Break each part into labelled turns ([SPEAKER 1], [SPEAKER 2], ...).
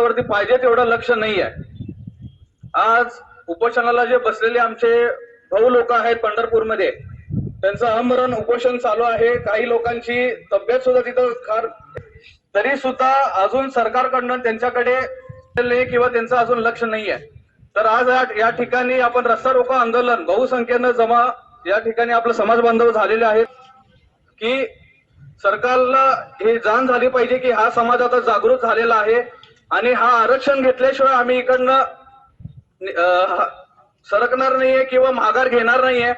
[SPEAKER 1] स्वास्थ्यावरती पाहिजे तेवढं लक्ष नाही आहे आज उपोषणाला जे बसलेले आमचे भाऊ लोक आहेत पंढरपूरमध्ये त्यांचं अमरण उपोषण चालू आहे. काही लोकांची तब्येत सुद्धा तिथं फार तरी सुद्धा अजून सरकारकडनं त्यांच्याकडे नाही किंवा त्यांचं अजून लक्ष नाही आहे तर आज या- या ठिकाणी आपण रस्ता रोको आंदोलन बहुसंख्येनं जमा या ठिकाणी आपलं समाज बांधव झालेले आहेत. की सरकारला हे जाण झाली पाहिजे की हा समाज आता जागृत झालेला आहे. आणि हा आरक्षण घेतल्याशिवाय आम्ही इकडनं सरकणार नाहीये किंवा माघार घेणार नाहीये.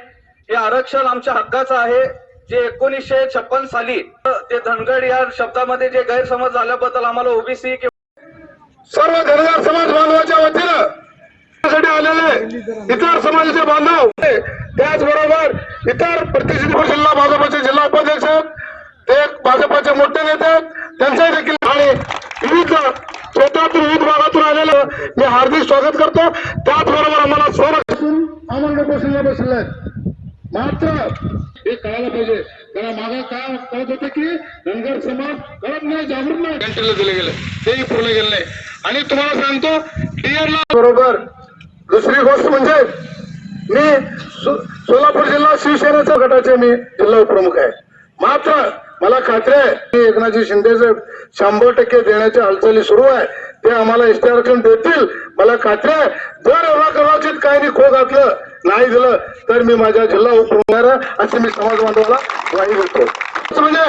[SPEAKER 1] हे आरक्षण आमच्या हक्काचं आहे. जे एकोणीसशे छप्पन साली ते धनगड या शब्दामध्ये जे गैरसमज झाल्याबद्दल आम्हाला ओबीसी
[SPEAKER 2] सर्व धनगर समाज बांधवाच्या वतीनं आलेले इतर समाजाचे बांधव त्याचबरोबर इतर प्रतिष्ठित जिल्हा भाजपचे जिल्हा उपाध्यक्ष ते भाजपचे मोठे नेते त्यांचाही त्यांचे देखील आणि विविध क्षेत्रातून विविध भागातून आलेलं मी हार्दिक स्वागत करतो. त्याचबरोबर आम्हाला स्वरक्षण आनंद बसले बसले मात्र हे कळायला पाहिजे. त्याला मागे काय कळत होते की धनगर समाज कळत नाही जागृत नाही? घंटेला दिले गेले. तेही पुरले गेले नाही. आणि तुम्हाला सांगतो डीएरला बरोबर. दुसरी गोष्ट म्हणजे मी सो- सोलापूर जिल्हा शिवसेनेच्या गटाचे मी जिल्हा उपप्रमुख आहे. मात्र मला खात्री आहे की एकनाथजी शिंदे साहेब शंभर टक्के देण्याच्या हालचाली सुरू आहे. ते आम्हाला एसटी आरक्षण देतील. मला खात्री आहे. जर एवढा कदाचित काही खो घातलं नाही दिलं तर मी माझ्या जिल्हा उपणार असे मी समाज बांधवाला ग्वाही देतो. म्हणजे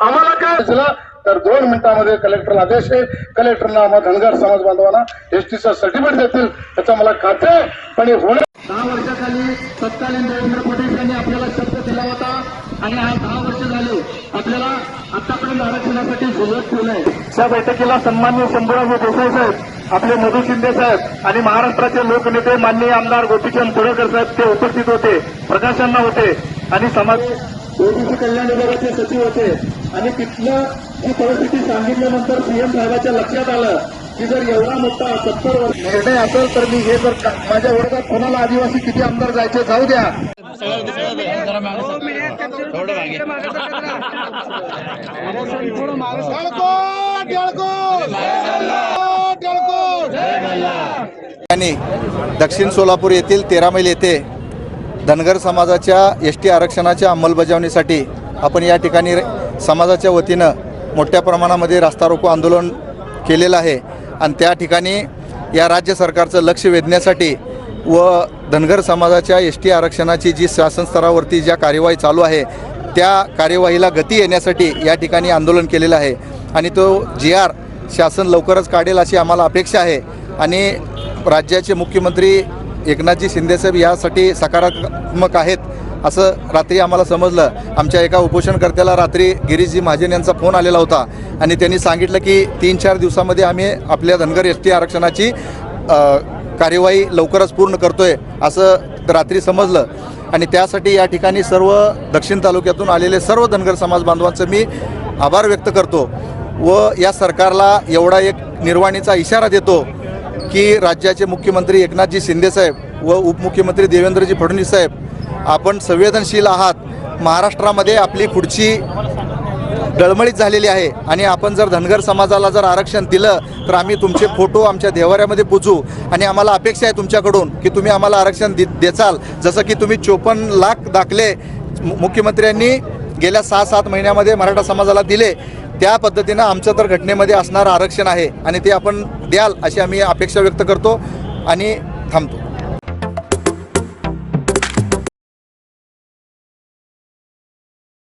[SPEAKER 2] आम्हाला काय झालं तर दोन मिनिटांमध्ये कलेक्टरला आदेश आहे. कलेक्टरना आम्हाला धनगर समाज बांधवांना एसटीचं सर्टिफिकेट देतील. त्याचा मला खात्री आहे. पण हे होणार
[SPEAKER 3] दहा वर्षाखाली तत्कालीन देवेंद्र फडणवीस यांनी आपल्याला शब्द दिला होता. आणि हा दहा वर्ष झाले आपल्याला आतापर्यंत आरक्षणासाठी सुरुवात ठेवलंय त्या बैठकीला सन्मान्य शंभूराजे देसाई साहेब आपले मधु शिंदे साहेब आणि महाराष्ट्राचे लोकनेते माननीय आमदार गोपीचंद पुणेकर साहेब ते उपस्थित होते प्रकाशांना होते आणि समाज ओबीसी कल्याण विभागाचे सचिव होते. आणि तिथलं ही परिस्थिती सांगितल्यानंतर सीएम साहेबाच्या लक्षात आलं की जर एवढा मोठा सत्तर वर्ष निर्णय असेल तर मी हे जर माझ्या वर्गात कोणाला आदिवासी किती आमदार जायचे जाऊ द्या.
[SPEAKER 4] आणि दक्षिण सोलापूर येथील तेरा मैल येथे धनगर समाजाच्या एस टी आरक्षणाच्या अंमलबजावणीसाठी आपण या ठिकाणी समाजाच्या वतीनं मोठ्या प्रमाणामध्ये रास्ता रोको आंदोलन केलेलं आहे. आणि त्या ठिकाणी या राज्य सरकारचं लक्ष वेधण्यासाठी व धनगर समाजाच्या एस टी आरक्षणाची जी शासन स्तरावरती ज्या कार्यवाही चालू आहे त्या कार्यवाहीला गती येण्यासाठी या ठिकाणी आंदोलन केलेलं आहे. आणि तो जी आर शासन लवकरच काढेल अशी आम्हाला अपेक्षा आहे. आणि राज्याचे मुख्यमंत्री एकनाथजी शिंदेसाहेब यासाठी सकारात्मक आहेत असं रात्री आम्हाला समजलं. आमच्या एका उपोषणकर्त्याला रात्री गिरीशजी महाजन यांचा फोन आलेला होता. आणि त्यांनी सांगितलं की तीन चार दिवसामध्ये आम्ही आपल्या धनगर एस टी आरक्षणाची कार्यवाही लवकरच पूर्ण करतोय असं रात्री समजलं. आणि त्यासाठी या ठिकाणी सर्व दक्षिण तालुक्यातून आलेले सर्व धनगर समाज बांधवांचं मी आभार व्यक्त करतो व या सरकारला एवढा एक निर्वाणीचा इशारा देतो की राज्याचे मुख्यमंत्री एकनाथजी शिंदेसाहेब व उपमुख्यमंत्री देवेंद्रजी फडणवीस साहेब आपण संवेदनशील आहात. महाराष्ट्रामध्ये आपली पुढची डळमळीत झालेली आहे. आणि आपण जर धनगर समाजाला जर आरक्षण दिलं तर आम्ही तुमचे फोटो आमच्या देवाऱ्यामध्ये पुजू. आणि आम्हाला अपेक्षा आहे तुमच्याकडून की तुम्ही आम्हाला आरक्षण दे देचाल. जसं की तुम्ही चोपन्न लाख दाखले मुख्यमंत्र्यांनी गेल्या सहा सात महिन्यामध्ये मराठा समाजाला दिले. त्या पद्धतीनं आमचं तर घटनेमध्ये असणारं आरक्षण आहे. आणि ते आपण द्याल अशी आम्ही अपेक्षा व्यक्त करतो आणि थांबतो.